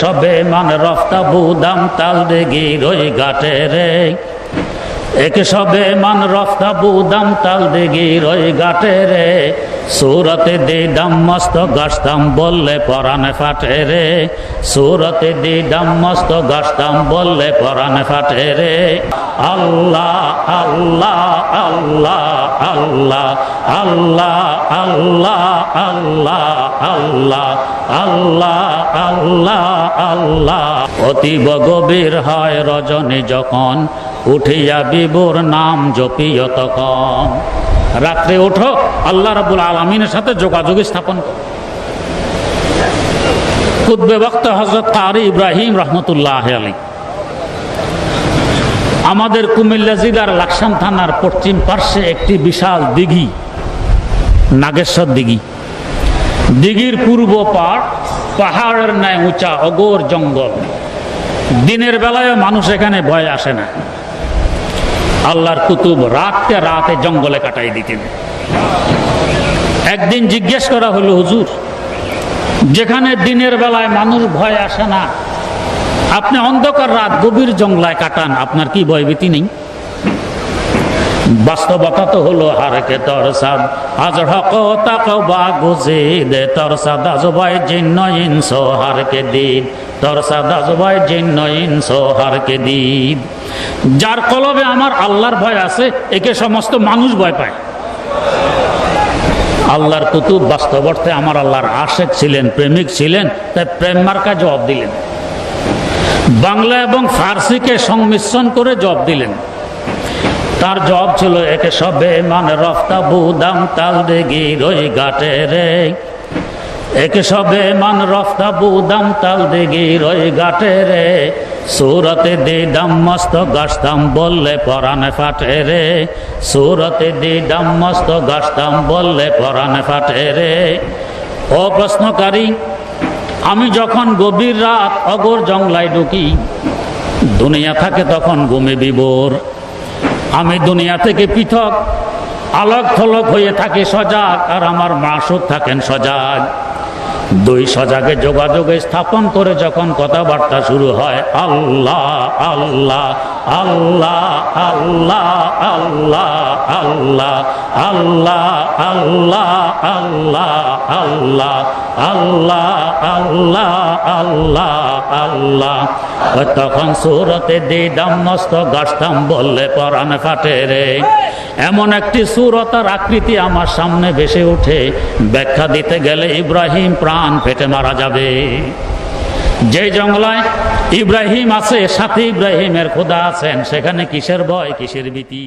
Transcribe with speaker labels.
Speaker 1: সবে মান রফতা বুদাম তাল দেগি রই গাটে রে। একে সবে মান রফতা বুদাম তাল দেগি রই গাটে রে। সুরতে দি দাম মস্ত গাছতাম বললে পরানে ফাটে রে। সুরতে দি দাম মস্ত গাছতাম বললে পরানে ফাটে রে। আল্লাহ আল্লাহ আল্লাহ আল্লাহ আল্লাহ আল্লাহ আল্লাহ আল্লাহ আল্লাহ আল্লাহ। আল্লাহ। অতীব গভীর হয় রজনী যখন, উঠিয়া বিবুর নাম জপিও তখন। রাত্রে ওঠো, আল্লাহ রাবুল আলমিনের সাথে যোগাযোগ স্থাপন করো। বক্ত হজরত কারি ইব্রাহিম রহমতুল্লাহ আলী আমাদের কুমিল্লা জেলার লাকসাম থানার পশ্চিম পার্শ্বে একটি বিশাল দিঘি, নাগেশ্বর দিঘি। দিঘির পূর্ব পাড় পাহাড়ের ন্যায় উঁচা, অগোর জঙ্গল। দিনের বেলায় মানুষ এখানে ভয় আসে না। আল্লাহর কুতুব রাতকে রাতে জঙ্গলে কাটাই দিতেন। একদিন জিজ্ঞেস করা হলো, হুজুর, যেখানে দিনের বেলায় মানুষ ভয় আসে না, আপনি অন্ধকার রাত গভীর জঙ্গলায় কাটান, আপনার কি ভয়ভীতি নেই? বাস্তবতা তো হলো হারকে তর সাদ আজ হক তাক বা গুজে দে তর সাদ আজ ভাই জিন্ন, ইনসো হারকে দিন তর সাদ আজ ভাই জিন্ন, ইনসো হারকে দিন যার কলবে আমার আল্লাহর ভয় আছে, একে সমস্ত মানুষ ভয় পায়। আল্লাহর কুতুব বাস্তব অর্থে আমার আল্লাহর আশেক ছিলেন, প্রেমিক ছিলেন, তাই প্রেম মার্কা জবাব দিলেন। বাংলা এবং ফার্সিকে সংমিশ্রণ করে জবাব দিলেন। তার জব ছিল একে সবে মানে রফতা বুদাম তাল দেগি রই গাটে রে। একে সবে মান রফতা বুদাম তাল দেগি রই গাটে রে। সুরতে দি দাম মস্ত গাছতাম বললে পরানে ফাটে রে। সুরতে দি দাম মস্ত গাছতাম বললে পরানে ফাটে রে। ও প্রশ্নকারী, আমি যখন গভীর রাত অগর জংলায় ঢুকি, দুনিয়া থাকে তখন ঘুমে বিবর আমি দুনিয়া থেকে পৃথক আলোক থলক হয়ে থাকি সজাগ আর আমার মাসুক থাকেন সজাগ দুই সজাগে যোগাযোগে স্থাপন করে যখন কথাবার্তা শুরু হয় আল্লাহ আল্লাহ আল্লাহ আল্লাহ আল্লাহ আল্লাহ আল্লাহ আল্লাহ আল্লাহ আল্লাহ আল্লাহ আল্লাহ আল্লাহ আল্লাহ। তখন সুরতে দিদাম মস্ত গাছতাম বললে পরাণ ফাটে রে। এমন একটি সুরতার আকৃতি আমার সামনে ভেসে উঠে ব্যাখ্যা দিতে গেলে ইব্রাহিম প্রাণ ফেটে মারা যাবে। যে জঙ্গলায় ইব্রাহিম আছে, সাথে ইব্রাহিমের খোদা আছেন, সেখানে কিসের ভয়, কিসের ভীতি?